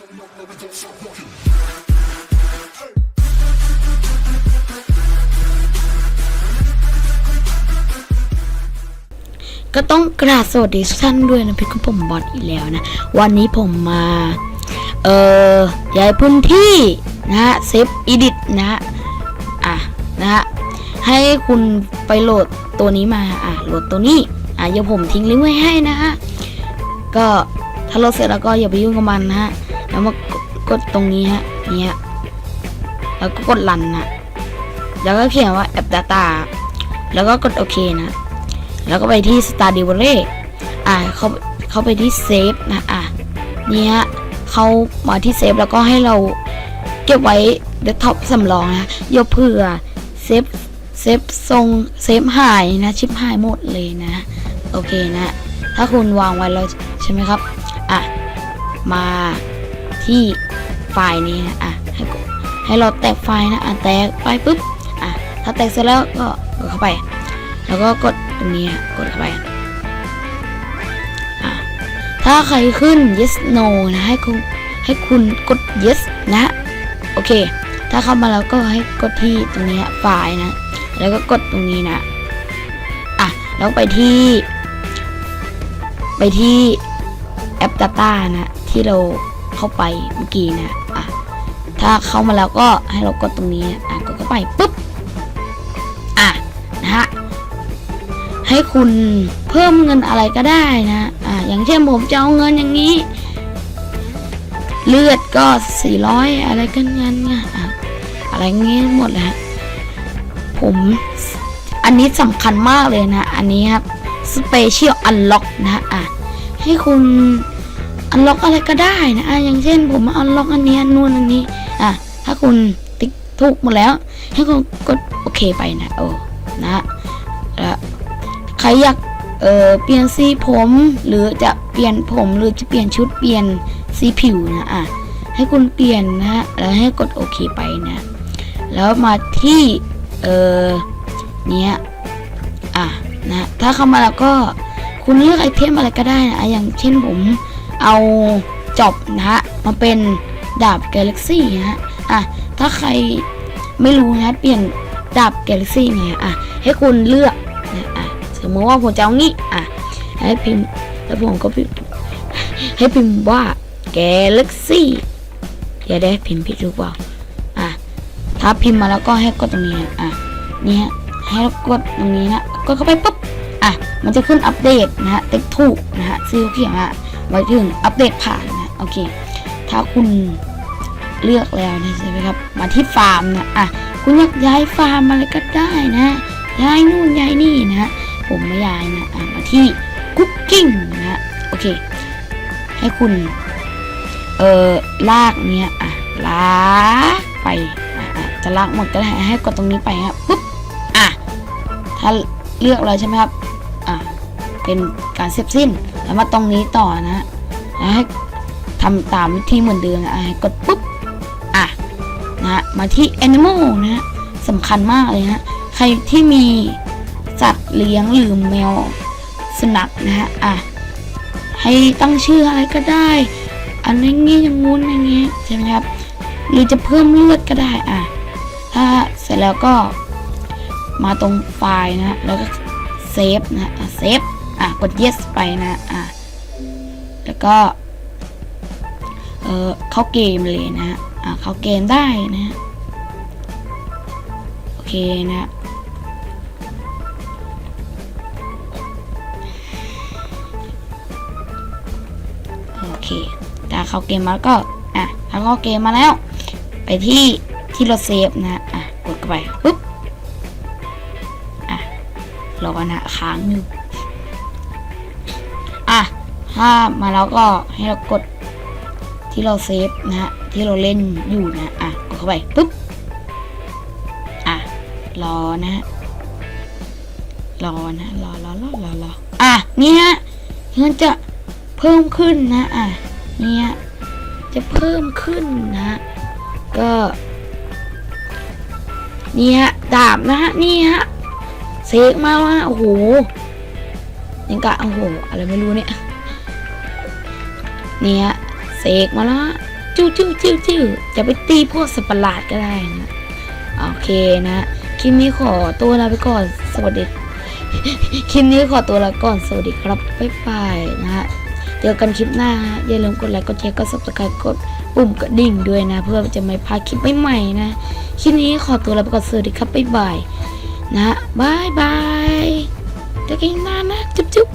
ก็ต้องกราบสวัสดีทุกท่านด้วยนะพี่คุณผมบอดอีกแล้วนะ วันนี้ผมมา เอ่อย้ายพื้นที่นะฮะเซฟอีดิทนะฮะอะนะฮะให้คุณไปโหลดตัวนี้มาอะโหลดตัวนี้อะเดี๋ยวผมทิ้งลิงก์ไว้ให้นะฮะก็ถ้าโหลดเสร็จแล้วก็อย่าไปยุ่งกับมันนะฮะ แล้วมากดตรงนี้ฮะเนี่ยแล้วก็กดรันนะแล้วก็เขียนว่าแอป Data แล้วก็กดโอเคนะ แล้วก็ไปที่ Star d e v o l e อ่าเขาเขาไปที่เซฟนะอะนี่ฮะเขามาที่เซฟแล้วก็ให้เราเก็บไว้เดสก์ท็อปสำรองนะเดี๋ยวเผื่อเซฟเซฟทรงเซฟหายนะชิปหายหมดเลยนะ โอเคนะ ถ้าคุณวางไว้แล้วใช่ไหมครับ อะ มา ที่ไฟล์นี้นะอะให้ให้เราแตกไฟล์นะอะแตกไปปุ๊บอะถ้าแตกเสร็จแล้วก็กดเข้าไป แล้วก็กดตรงนี้กดเข้าไปอะถ้าใครขึ้น yes no นะให้คุณให้คุณกด yes นะโอเค ถ้าเข้ามาแล้วก็ให้กดที่ตรงนี้ไฟล์นะ แล้วก็กดตรงนี้นะอะแล้วไปที่ ไปที่แอป Data นะ ที่เรา เข้าไปเมื่อกี้นะอะถ้าเข้ามาแล้วก็ให้เรากดตรงนี้อะกดเข้าไปปุ๊บอะนะฮะให้คุณเพิ่มเงินอะไรก็ได้นะอ่าอย่างเช่นผมจะเอาเงินอย่างนี้ เลือดก็ 400 อะไรกันเงินเนี่ยอะอะไรเงี้ยหมดแหลวผมอันนี้สำคัญมากเลยนะ อันนี้ครับ Special Unlock นะอะให้คุณ Unlock อะไรก็ได้นะอะอย่างเช่นผม Unlock อันนี้อันนู่นอันนี้อะถ้าคุณติ๊กถูกหมดแล้ว ให้คุณกดโอเคไปนะโอ้นะแล้วใครอยากเอ่อเปลี่ยนสีผม หรือจะเปลี่ยนผมหรือจะเปลี่ยนชุดเปลี่ยนสีผิวนะอะให้คุณเปลี่ยนนะแล้วให้กดโอเคไปนะ แล้วมาที่เอ่อเนี้ยอะนะถ้าเข้ามาแล้วก็คุณเลือกไอเทมอะไรก็ได้นะอะอย่างเช่นผม เอาจอบนะฮะมาเป็นดาบกาแล็กซี่นะฮะอะถ้าใครไม่รู้นะเปลี่ยนดาบกาแล็กซี่ไงอะให้คุณเลือกนะอะสมมติว่าผมจะเอางี้อะให้พิมพ์แล้วผมก็พิมพ์ให้พิมพ์ว่า Galaxy อย่าได้พิมพ์ผิดหรือเปล่าอะถ้าพิมพ์มาแล้วก็ให้กดตรงนี้นะอะนี่ฮะให้กดตรงนี้นะกดเข้าไปปุ๊บอะมันจะขึ้นอัปเดตนะฮะเต็กถูกนะฮะซีเขียนอะ ไว้ถึงอัปเดตผ่านนะโอเค ถ้าคุณเลือกแล้วนะใช่ไหมครับ มาที่ฟาร์มนะอะคุณอยากย้ายฟาร์มอะไรก็ได้นะย้ายนู่นย้ายนี่นะผมไม่ย้ายนะอะมาที่คุกกิ้งนะโอเค ให้คุณเอ่อลากเนี้ยอะลากไปอะจะลากหมดก็ได้ให้กดตรงนี้ไปครับปุ๊บอะถ้าเลือกแล้วใช่ไหมครับอะเป็นการเสร็จสิ้น แล้วมาตรงนี้ต่อนะให้ทำตามวิธีเหมือนเดิมนะอะให้กดปุ๊บอะนะมาที่ Animal นะสำคัญมากเลยนะฮะใครที่มีสัตว์เลี้ยงหรือแมวสุนัขนะฮะอะให้ตั้งชื่ออะไรก็ได้ อันนี้งี้อย่างงู้นอย่างงี้ใช่ไหมครับ หรือจะเพิ่มเลือดก็ได้อะถ้าเสร็จแล้วก็มาตรงไฟล์นะแล้วก็เซฟนะอะเซฟ อะกด yes ไปนะอะแล้วก็ เออเข้าเกมเลยนะ อะเข้าเกมได้นะโอเคนะโอเคถ้าเข้าเกมมาแล้วก็อะถ้าเข้าเกมมาแล้ว ไปที่ที่เราเซฟนะอะกดเข้าไปปุ๊บอะรอนะค้างอยู่ ถ้ามาแล้วก็ให้เรากดที่เราเซฟนะฮะที่เราเล่นอยู่นะอะกดเข้าไปปุ๊บอะรอนะฮะรอนะรอรอรอรอรออะนี่ฮะมันจะเพิ่มขึ้นนะอะเนี่ยจะเพิ่มขึ้นนะ ก็นี่ฮะดาบนะฮะนี่ฮะเซกมาว่าโอ้โหยังกะโอ้โหอะไรไม่รู้เนี่ย เนี่ยเสกมาแล้วจิ้วจิ้วจิ้วจิ้วจะไปตีพวกสัตว์ประหลาดก็ได้นะโอเคนะคลิปนี้ขอตัวลาไปก่อนสวัสดีคลิปนี้ขอตัวลาก่อนสวัสดีครับบ๊ายบายนะฮะเจอกันคลิปหน้าอย่าลืมกดไลค์กดแชร์กด subscribe กดปุ่มกระดิ่งด้วยนะ เพื่อจะไม่พลาดคลิปใหม่ๆนะคลิปนี้ขอตัวลาไปก่อนสวัสดีครับบ๊ายบายนะบ๊ายบายเจอกันหน้านะจุ๊บจุ๊บ